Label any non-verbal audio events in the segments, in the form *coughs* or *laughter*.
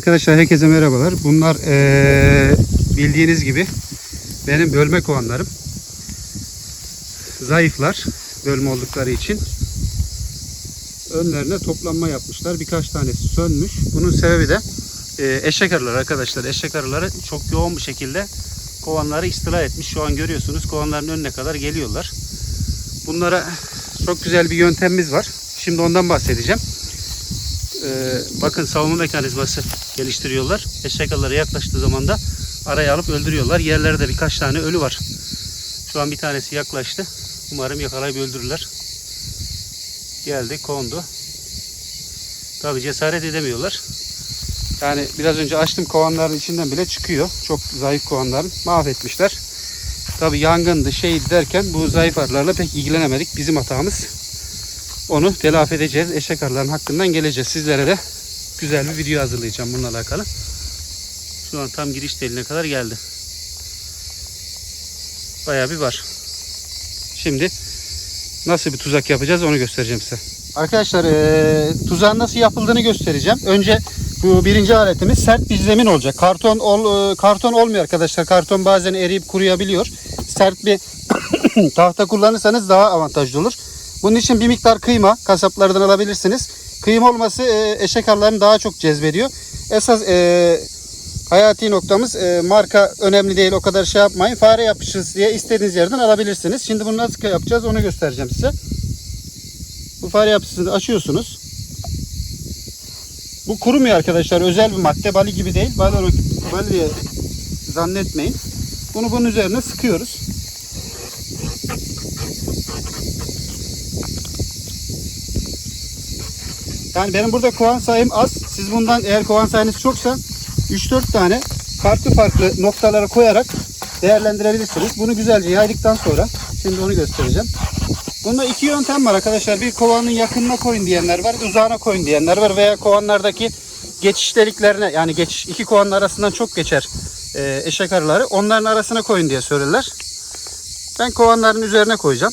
Arkadaşlar herkese merhabalar. Bunlar eee, bildiğiniz gibi benim bölme kovanlarım. Zayıflar bölme oldukları için. Önlerine toplanma yapmışlar. Birkaç tanesi sönmüş. Bunun sebebi de eee, eşek arıları arkadaşlar. Eşek arıları çok yoğun bir şekilde kovanları istila etmiş. Şu an görüyorsunuz kovanların önüne kadar geliyorlar. Bunlara çok güzel bir yöntemimiz var. Şimdi ondan bahsedeceğim. Ee, bakın savunma mekanizması geliştiriyorlar. Eşek yaklaştığı zaman da araya alıp öldürüyorlar. Yerlerde birkaç tane ölü var. Şu an bir tanesi yaklaştı. Umarım yakalayıp öldürürler. Geldi, kondu. Tabi cesaret edemiyorlar. Yani biraz önce açtım kovanların içinden bile çıkıyor. Çok zayıf kovanların. Mahvetmişler. Tabi yangındı şeydi derken bu zayıf arılarla pek ilgilenemedik. Bizim hatamız. Onu telafi edeceğiz. Eşek arıların hakkından geleceğiz. Sizlere de güzel bir video hazırlayacağım bununla alakalı. Şu an tam giriş deline kadar geldi. Bayağı bir var. Şimdi nasıl bir tuzak yapacağız onu göstereceğim size. Arkadaşlar eee tuzağın nasıl yapıldığını göstereceğim. Önce bu birinci aletimiz sert bir zemin olacak. Karton ol, eee, karton olmuyor arkadaşlar. Karton bazen eriyip kuruyabiliyor. Sert bir *coughs* tahta kullanırsanız daha avantajlı olur. Bunun için bir miktar kıyma kasaplardan alabilirsiniz. Kıyma olması eee, eşek arılarını daha çok cezbediyor. Esas eee hayati noktamız eee, marka önemli değil o kadar şey yapmayın. Fare yapışırız diye istediğiniz yerden alabilirsiniz. Şimdi bunu nasıl yapacağız onu göstereceğim size. Bu fare yapısını açıyorsunuz. Bu kurumuyor arkadaşlar. Özel bir madde. Bali gibi değil. Bali, bali diye zannetmeyin. Bunu bunun üzerine sıkıyoruz. Yani benim burada kovan sayım az. Siz bundan eğer kovan sayınız çoksa 3-4 tane farklı farklı noktalara koyarak değerlendirebilirsiniz. Bunu güzelce yaydıktan sonra şimdi onu göstereceğim. Bunda iki yöntem var arkadaşlar. Bir kovanın yakınına koyun diyenler var, uzağına koyun diyenler var veya kovanlardaki geçiş deliklerine yani geçiş iki kovanın arasından çok geçer e, eşek arıları. Onların arasına koyun diye söylerler. Ben kovanların üzerine koyacağım.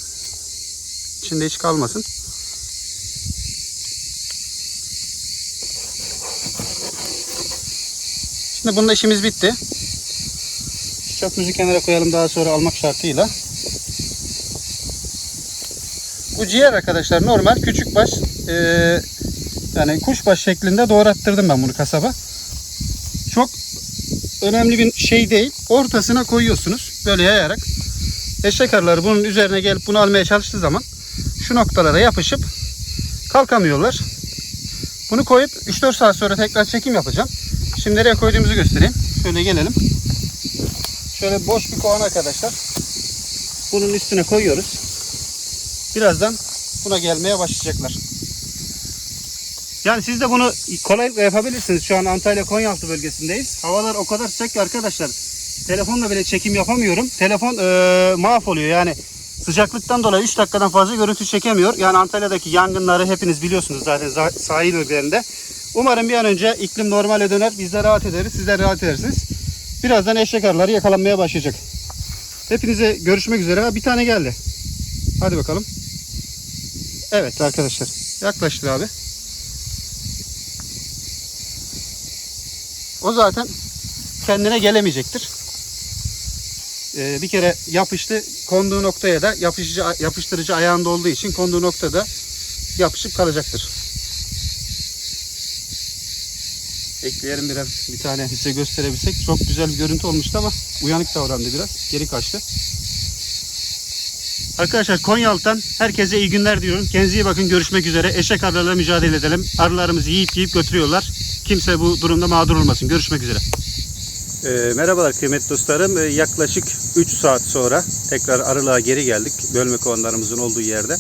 İçinde hiç kalmasın. Şimdi bununla işimiz bitti. Şu çöpümüzü kenara koyalım daha sonra almak şartıyla. Bu ciğer arkadaşlar normal küçük baş e, yani kuşbaş şeklinde doğrattırdım ben bunu kasaba. Çok önemli bir şey değil. Ortasına koyuyorsunuz böyle yayarak. Eşek arıları bunun üzerine gelip bunu almaya çalıştığı zaman şu noktalara yapışıp kalkamıyorlar. Bunu koyup 3-4 saat sonra tekrar çekim yapacağım. Şimdi nereye koyduğumuzu göstereyim. Şöyle gelelim. Şöyle boş bir kovan arkadaşlar. Bunun üstüne koyuyoruz. Birazdan buna gelmeye başlayacaklar. Yani siz de bunu kolaylıkla yapabilirsiniz. Şu an Antalya Konyaaltı bölgesindeyiz. Havalar o kadar sıcak ki arkadaşlar. Telefonla bile çekim yapamıyorum. Telefon eee mahvoluyor yani. Sıcaklıktan dolayı 3 dakikadan fazla görüntü çekemiyor. Yani Antalya'daki yangınları hepiniz biliyorsunuz zaten za- sahil bölgelerinde. Umarım bir an önce iklim normale döner. Biz de rahat ederiz. Siz de rahat edersiniz. Birazdan eşek arıları yakalanmaya başlayacak. Hepinize görüşmek üzere. Bir tane geldi. Hadi bakalım. Evet arkadaşlar. Yaklaştır abi. O zaten kendine gelemeyecektir. Ee, bir kere yapıştı. Konduğu noktaya da yapışıcı, yapıştırıcı ayağında olduğu için konduğu noktada yapışıp kalacaktır. Ekleyelim biraz bir tane size gösterebilsek. Çok güzel bir görüntü olmuştu ama uyanık davrandı biraz. Geri kaçtı. Arkadaşlar Konyaaltı'dan herkese iyi günler diyorum. Kendinize iyi bakın. Görüşmek üzere. Eşek arılarla mücadele edelim. Arılarımızı yiyip yiyip götürüyorlar. Kimse bu durumda mağdur olmasın. Görüşmek üzere. Ee, merhabalar kıymetli dostlarım. Ee, yaklaşık 3 saat sonra tekrar arılığa geri geldik. Bölme kovanlarımızın olduğu yerde.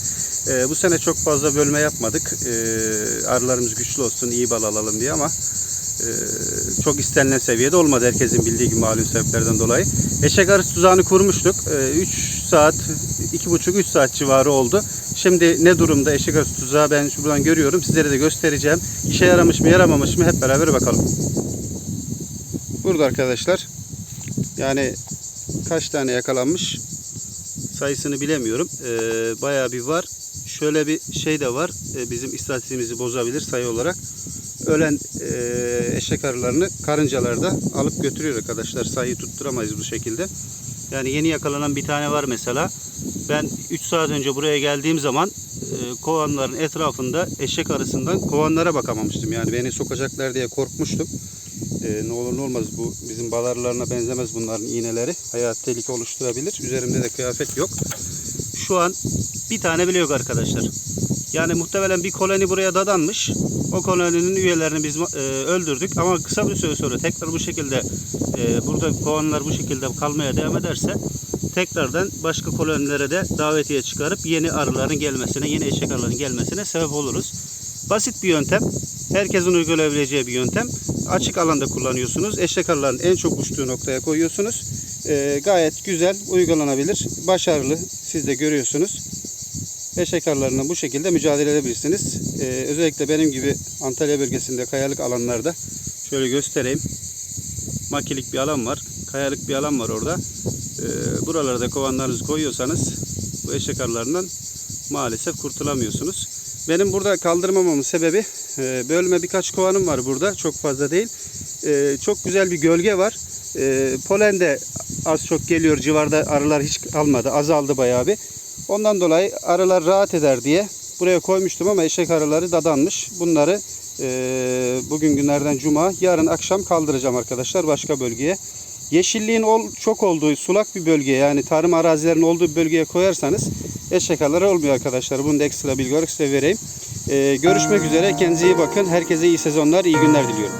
Ee, bu sene çok fazla bölme yapmadık. Ee, arılarımız güçlü olsun, iyi bal alalım diye ama e, çok istenilen seviyede olmadı herkesin bildiği gibi malum sebeplerden dolayı. Eşek arısı tuzağını kurmuştuk. 3 saat, 2,5-3 saat civarı oldu. Şimdi ne durumda eşek arısı tuzağı ben buradan görüyorum. Sizlere de göstereceğim. İşe yaramış mı yaramamış mı hep beraber bakalım. Burada arkadaşlar. Yani kaç tane yakalanmış sayısını bilemiyorum. Ee, bayağı bir var. Şöyle bir şey de var. Ee, bizim istatistiğimizi bozabilir sayı olarak. ölen e, eşek arılarını karıncalar da alıp götürüyor arkadaşlar. Sayıyı tutturamayız bu şekilde. Yani yeni yakalanan bir tane var mesela. Ben 3 saat önce buraya geldiğim zaman e, kovanların etrafında eşek arısından kovanlara bakamamıştım. Yani beni sokacaklar diye korkmuştum. E, ne olur ne olmaz bu bizim balarlarına benzemez bunların iğneleri. Hayat tehlike oluşturabilir. Üzerimde de kıyafet yok. Şu an bir tane bile yok arkadaşlar. Yani muhtemelen bir koloni buraya dadanmış. O koloninin üyelerini biz e, öldürdük ama kısa bir süre sonra tekrar bu şekilde e, burada kovanlar bu şekilde kalmaya devam ederse tekrardan başka kolonilere de davetiye çıkarıp yeni arıların gelmesine, yeni eşek arıların gelmesine sebep oluruz. Basit bir yöntem. Herkesin uygulayabileceği bir yöntem. Açık alanda kullanıyorsunuz. Eşek arıların en çok uçtuğu noktaya koyuyorsunuz. E, gayet güzel, uygulanabilir, başarılı. Siz de görüyorsunuz. Eşek arılarına bu şekilde mücadele edebilirsiniz. Ee, özellikle benim gibi Antalya bölgesinde kayalık alanlarda şöyle göstereyim. Makilik bir alan var. Kayalık bir alan var orada. Ee, buralarda kovanlarınızı koyuyorsanız bu eşek arılarından maalesef kurtulamıyorsunuz. Benim burada kaldırmamamın sebebi e, bölme birkaç kovanım var burada. Çok fazla değil. E, çok güzel bir gölge var. E, polen de az çok geliyor. Civarda arılar hiç kalmadı. Azaldı bayağı bir. Ondan dolayı arılar rahat eder diye buraya koymuştum ama eşek arıları dadanmış. Bunları e, bugün günlerden cuma, yarın akşam kaldıracağım arkadaşlar başka bölgeye. Yeşilliğin ol, çok olduğu sulak bir bölgeye yani tarım arazilerinin olduğu bir bölgeye koyarsanız eşek olmuyor arkadaşlar. Bunu da ekstra bilgi olarak size vereyim. E, görüşmek üzere. Kendinize iyi bakın. Herkese iyi sezonlar, iyi günler diliyorum.